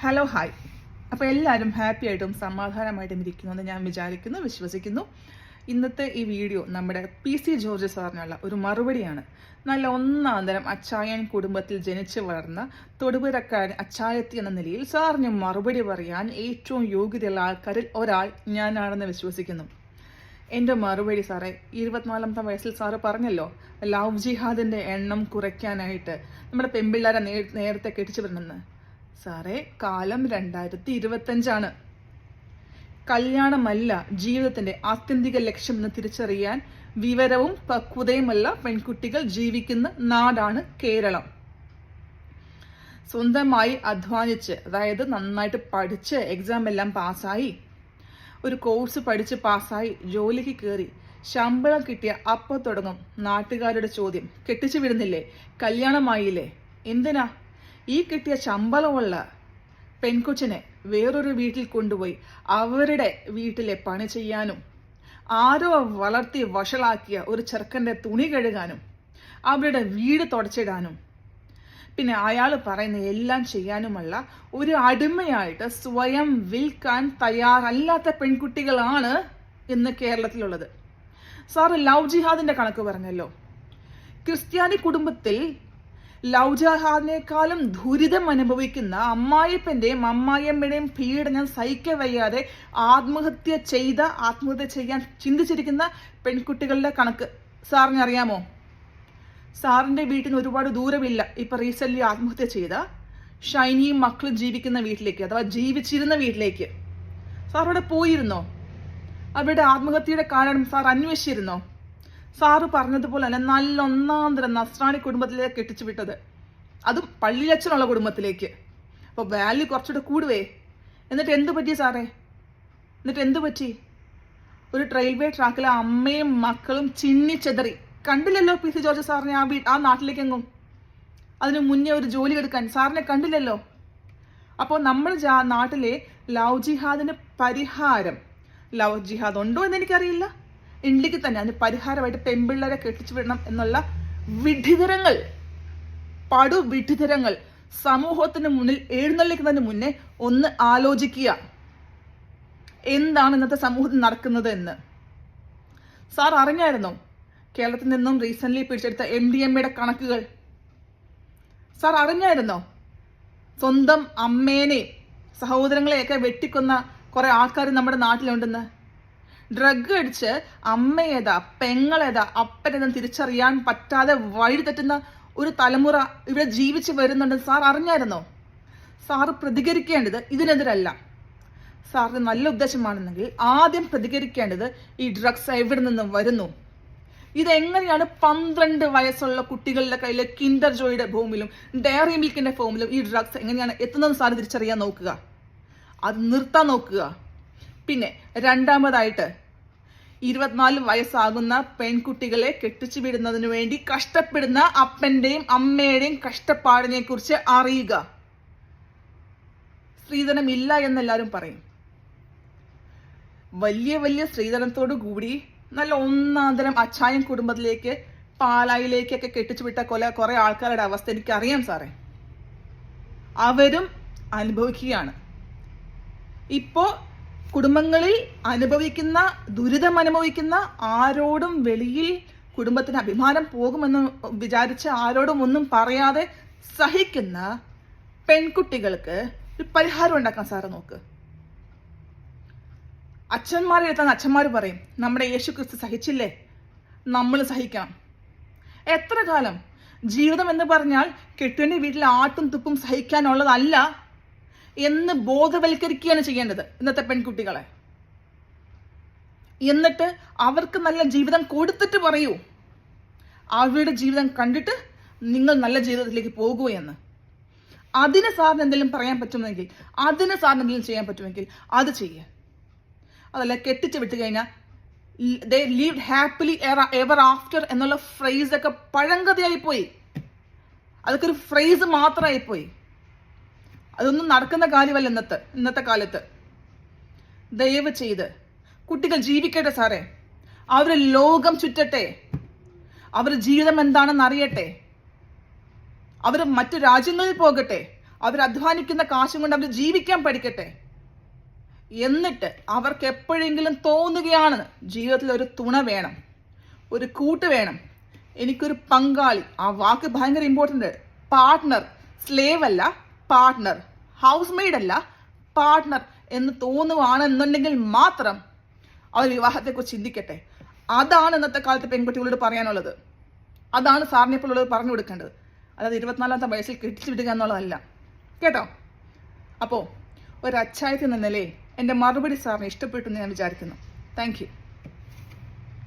Hello hi അപ്പോൾ എല്ലാവരും happy ആയിട്ടും സമാധാനമായിട്ടും ഇരിക്കുമെന്ന് ഞാൻ വിചാരിക്കുന്നു വിശ്വസിക്കുന്നു. ഇന്നത്തെ ഈ വീഡിയോ നമ്മുടെ പി സി ജോർജ് സാറിനുള്ള ഒരു മറുപടിയാണ്. നല്ല ഒന്നാം തരം അച്ചായൻ കുടുംബത്തിൽ ജനിച്ചു വളർന്ന തൊടുപുരക്കാരൻ അച്ചായത്തി എന്ന നിലയിൽ സാറിന് മറുപടി പറയാൻ ഏറ്റവും യോഗ്യതയുള്ള ആൾക്കാരിൽ ഒരാൾ ഞാനാണെന്ന് വിശ്വസിക്കുന്നു. എന്റെ മറുപടി സാറേ ഇരുപത്തിനാലാമത്തെ വയസ്സിൽ സാറ് പറഞ്ഞല്ലോ ലവ് ജിഹാദിന്റെ എണ്ണം കുറയ്ക്കാനായിട്ട് നമ്മുടെ പെൺപിള്ളേരെ നേരത്തെ കെട്ടിച്ചു വിടണമെന്ന്. സാറേ കാലം രണ്ടായിരത്തി ഇരുപത്തഞ്ചാണ് കല്യാണമല്ല ജീവിതത്തിന്റെ ആത്യന്തിക ലക്ഷ്യമെന്ന് തിരിച്ചറിയാൻ വിവരവും പക്വതയുമല്ല പെൺകുട്ടികൾ ജീവിക്കുന്ന നാടാണ് കേരളം. സ്വന്തമായി അധ്വാനിച്ച് അതായത് നന്നായിട്ട് പഠിച്ച് എക്സാം എല്ലാം പാസ്സായി ഒരു കോഴ്സ് പഠിച്ച് പാസ്സായി ജോലിക്ക് കയറി ശമ്പളം കിട്ടിയ അപ്പം തുടങ്ങും. നാട്ടുകാരുടെ ചോദ്യം കെട്ടിച്ചു വിടുന്നില്ലേ? കല്യാണമായില്ലേ? എന്തിനാ? ഈ കിട്ടിയ ശമ്പളമുള്ള പെൺകൊച്ചിനെ വേറൊരു വീട്ടിൽ കൊണ്ടുപോയി അവരുടെ വീട്ടിലെ പണി ചെയ്യാനും ആരോ വളർത്തി വഷളാക്കിയ ഒരു ചെറുക്കന്റെ തുണി കഴുകാനും അവരുടെ വീട് തുടച്ചിടാനും പിന്നെ അയാൾ പറയുന്ന എല്ലാം ചെയ്യാനുമുള്ള ഒരു അടിമയായിട്ട് സ്വയം വിൽക്കാൻ തയ്യാറല്ലാത്ത പെൺകുട്ടികളാണ് ഇന്ന് കേരളത്തിലുള്ളത്. സാറ് ലവ് ജിഹാദിന്റെ കണക്ക് പറഞ്ഞല്ലോ. ക്രിസ്ത്യാനി കുടുംബത്തിൽ ലവ് ജഹാദിനേക്കാളും ദുരിതം അനുഭവിക്കുന്ന അമ്മായിപ്പന്റെയും അമ്മായിയമ്മയുടെയും പീഡനം സഹിക്കവയ്യാതെ ആത്മഹത്യ ചെയ്ത ആത്മഹത്യ ചെയ്യാൻ ചിന്തിച്ചിരിക്കുന്ന പെൺകുട്ടികളുടെ കണക്ക് സാറിന് അറിയാമോ? സാറിന്റെ നിന്ന് ഒരുപാട് ദൂരമില്ല. ഇപ്പൊ റീസെന്റ് ആത്മഹത്യ ചെയ്ത ഷൈനിയും മക്കളും ജീവിക്കുന്ന വീട്ടിലേക്ക് അഥവാ ജീവിച്ചിരുന്ന വീട്ടിലേക്ക്. സാർ അവിടെ പോയിരുന്നോ? അവരുടെ ആത്മഹത്യയുടെ കാരണം സാർ അന്വേഷിച്ചിരുന്നോ? സാറ് പറഞ്ഞതുപോലെ തന്നെ നല്ല ഒന്നാന്തരം തരം നസ്രാണി കുടുംബത്തിലേക്ക് കെട്ടിച്ചു വിട്ടത്. അതും പള്ളിയച്ഛനുള്ള കുടുംബത്തിലേക്ക്. അപ്പോൾ വാല്യൂ കുറച്ചുകൂടെ കൂടുവേ. എന്നിട്ട് എന്ത് പറ്റി സാറേ? എന്നിട്ട് എന്ത് പറ്റി? ഒരു റെയിൽവേ ട്രാക്കിലെ അമ്മയും മക്കളും ചിന്നിച്ചെതറി കണ്ടില്ലല്ലോ പി സി ജോർജ് സാറിനെ ആ വീ ആ നാട്ടിലേക്കെങ്ങും? അതിന് മുന്നേ ഒരു ജോലി എടുക്കാൻ. സാറിനെ കണ്ടില്ലല്ലോ? അപ്പോൾ നമ്മൾ നാട്ടിലെ ലവ് ജിഹാദിന് പരിഹാരം. ലവ് ജിഹാദ് ഉണ്ടോ എന്ന് എനിക്കറിയില്ല. ഉണ്ടെങ്കിൽ തന്നെ അതിന് പരിഹാരമായിട്ട് പെൺപിള്ളേരെ കെട്ടിച്ചു വിടണം എന്നുള്ള വിഡിതരങ്ങൾ പടു വിഡിതരങ്ങൾ സമൂഹത്തിന് മുന്നിൽ എഴുന്നള്ളിക്കുന്നതിന് മുന്നേ ഒന്ന് ആലോചിക്കുക. എന്താണ് ഇന്നത്തെ സമൂഹത്തിൽ നടക്കുന്നത് എന്ന്. സാർ അറിഞ്ഞായിരുന്നോ? കേരളത്തിൽ നിന്നും റീസെന്റ് പിടിച്ചെടുത്ത എം ഡി എം എയുടെ കണക്കുകൾ. സാർ അറിഞ്ഞായിരുന്നോ? സ്വന്തം അമ്മേനെ സഹോദരങ്ങളെയൊക്കെ വെട്ടിക്കൊന്ന കുറെ ആൾക്കാർ നമ്മുടെ നാട്ടിലുണ്ടെന്ന്. ഡ്രഗ് അടിച്ച് അമ്മയേതാ പെങ്ങളേതാ അപ്പനേതാ തിരിച്ചറിയാൻ പറ്റാതെ വഴി തെറ്റുന്ന ഒരു തലമുറ ഇവിടെ ജീവിച്ച് വരുന്നുണ്ട് സാർ അറിഞ്ഞായിരുന്നോ? സാറ് പ്രതികരിക്കേണ്ടത് ഇതിനെതിരല്ല. സാറിന് നല്ല ഉദ്ദേശമാണെന്നെങ്കിൽ ആദ്യം പ്രതികരിക്കേണ്ടത് ഈ ഡ്രഗ്സ് എവിടെ നിന്നും വരുന്നു? ഇതെങ്ങനെയാണ് പന്ത്രണ്ട് വയസ്സുള്ള കുട്ടികളുടെ കയ്യിലെ കിൻഡർ ജോയുടെ ഭൂമിയിലും ഡയറി മിൽക്കിന്റെ ഫോമിലും ഈ ഡ്രഗ്സ് എങ്ങനെയാണ് എത്തുന്നത് സാറ് തിരിച്ചറിയാൻ നോക്കുക. അത് നിർത്താൻ നോക്കുക. പിന്നെ രണ്ടാമതായിട്ട് ഇരുപത്തിനാല് വയസ്സാകുന്ന പെൺകുട്ടികളെ കെട്ടിച്ചു വിടുന്നതിന് വേണ്ടി കഷ്ടപ്പെടുന്ന അപ്പന്റെയും അമ്മയുടെയും കഷ്ടപ്പാടിനെ കുറിച്ച് അറിയുക. സ്ത്രീധനം ഇല്ല എന്നെല്ലാവരും പറയും. വലിയ വലിയ സ്ത്രീധനത്തോടു കൂടി നല്ല ഒന്നാന്തരം അച്ചായൻ കുടുംബത്തിലേക്ക് പാലായിലേക്കൊക്കെ കെട്ടിച്ചു വിട്ട കൊല കുറെ ആൾക്കാരുടെ അവസ്ഥ എനിക്കറിയാം സാറേ. അവരും അനുഭവിക്കുകയാണ്. ഇപ്പോ കുടുംബങ്ങളിൽ അനുഭവിക്കുന്ന ദുരിതം അനുഭവിക്കുന്ന ആരോടും വെളിയിൽ കുടുംബത്തിന് അഭിമാനം പോകുമെന്ന് വിചാരിച്ച് ആരോടും ഒന്നും പറയാതെ സഹിക്കുന്ന പെൺകുട്ടികൾക്ക് ഒരു പരിഹാരം ഉണ്ടാക്കാൻ സാറ് നോക്ക്. അച്ഛന്മാരെ എടുത്താൽ അച്ഛന്മാർ പറയും നമ്മുടെ യേശു ക്രിസ്തു സഹിച്ചില്ലേ? നമ്മൾ സഹിക്കണം. എത്ര കാലം? ജീവിതം എന്ന് പറഞ്ഞാൽ കെട്ടുവിന്റെ വീട്ടിൽ ആട്ടും തുപ്പും സഹിക്കാനുള്ളതല്ല. എന്ന് ബോധവൽക്കരിക്കുകയാണ് ചെയ്യേണ്ടത് ഇന്നത്തെ പെൺകുട്ടികളെ. എന്നിട്ട് അവർക്ക് നല്ല ജീവിതം കൊടുത്തിട്ട് പറയൂ. അവരുടെ ജീവിതം കണ്ടിട്ട് നിങ്ങൾ നല്ല ജീവിതത്തിലേക്ക് പോകൂ എന്ന്. അതിന് സാറിന് എന്തെങ്കിലും പറയാൻ പറ്റുമെങ്കിൽ അതിന് സാറിന് എന്തെങ്കിലും ചെയ്യാൻ പറ്റുമെങ്കിൽ അത് ചെയ്യുക അതല്ല കെട്ടിച്ച് വിട്ട് കഴിഞ്ഞാൽ they live happily ever after എന്നുള്ള ഫ്രേസ് ഒക്കെ പഴങ്കഥയായി പോയി. അതൊക്കെ ഒരു ഫ്രേസ് മാത്രമായി പോയി. അതൊന്നും നടക്കുന്ന കാര്യമല്ല ഇന്നത്തെ ഇന്നത്തെ കാലത്ത്. ദയവ് ചെയ്ത് കുട്ടികൾ ജീവിക്കട്ടെ സാറേ. അവർ ലോകം ചുറ്റട്ടെ. അവർ ജീവിതം എന്താണെന്ന് അറിയട്ടെ. അവർ മറ്റു രാജ്യങ്ങളിൽ പോകട്ടെ. അവർ അധ്വാനിക്കുന്ന കാശും കൊണ്ട് അവർ ജീവിക്കാൻ പഠിക്കട്ടെ. എന്നിട്ട് അവർക്ക് എപ്പോഴെങ്കിലും തോന്നുകയാണ് ജീവിതത്തിൽ ഒരു തുണ വേണം ഒരു കൂട്ട് വേണം. എനിക്കൊരു പങ്കാളി. ആ വാക്ക് ഭയങ്കര ഇമ്പോർട്ടന്റ് പാർട്ട്ണർ സ്ലേവ് അല്ല. പാർട്ട്ണർ ഹൗസ് മെയ്ഡ് അല്ല പാർട്ട്ണർ എന്ന് തോന്നുവാണെന്നുണ്ടെങ്കിൽ മാത്രം അവർ വിവാഹത്തെക്കുറിച്ച് ചിന്തിക്കട്ടെ. അതാണ് ഇന്നത്തെ കാലത്ത് പെൺകുട്ടികളോട് പറയാനുള്ളത്. അതാണ് സാറിനെ പോലുള്ളത് പറഞ്ഞു കൊടുക്കേണ്ടത്. അതായത് ഇരുപത്തിനാലാമത്തെ വയസ്സിൽ കെട്ടിച്ചു വിടുക എന്നുള്ളതല്ല. കേട്ടോ? അപ്പോൾ ഒരു അച്ചായത്തിൽ നിന്നല്ലേ എന്റെ മറുപടി സാറിന് ഇഷ്ടപ്പെട്ടു എന്ന് ഞാൻ വിചാരിക്കുന്നു. താങ്ക്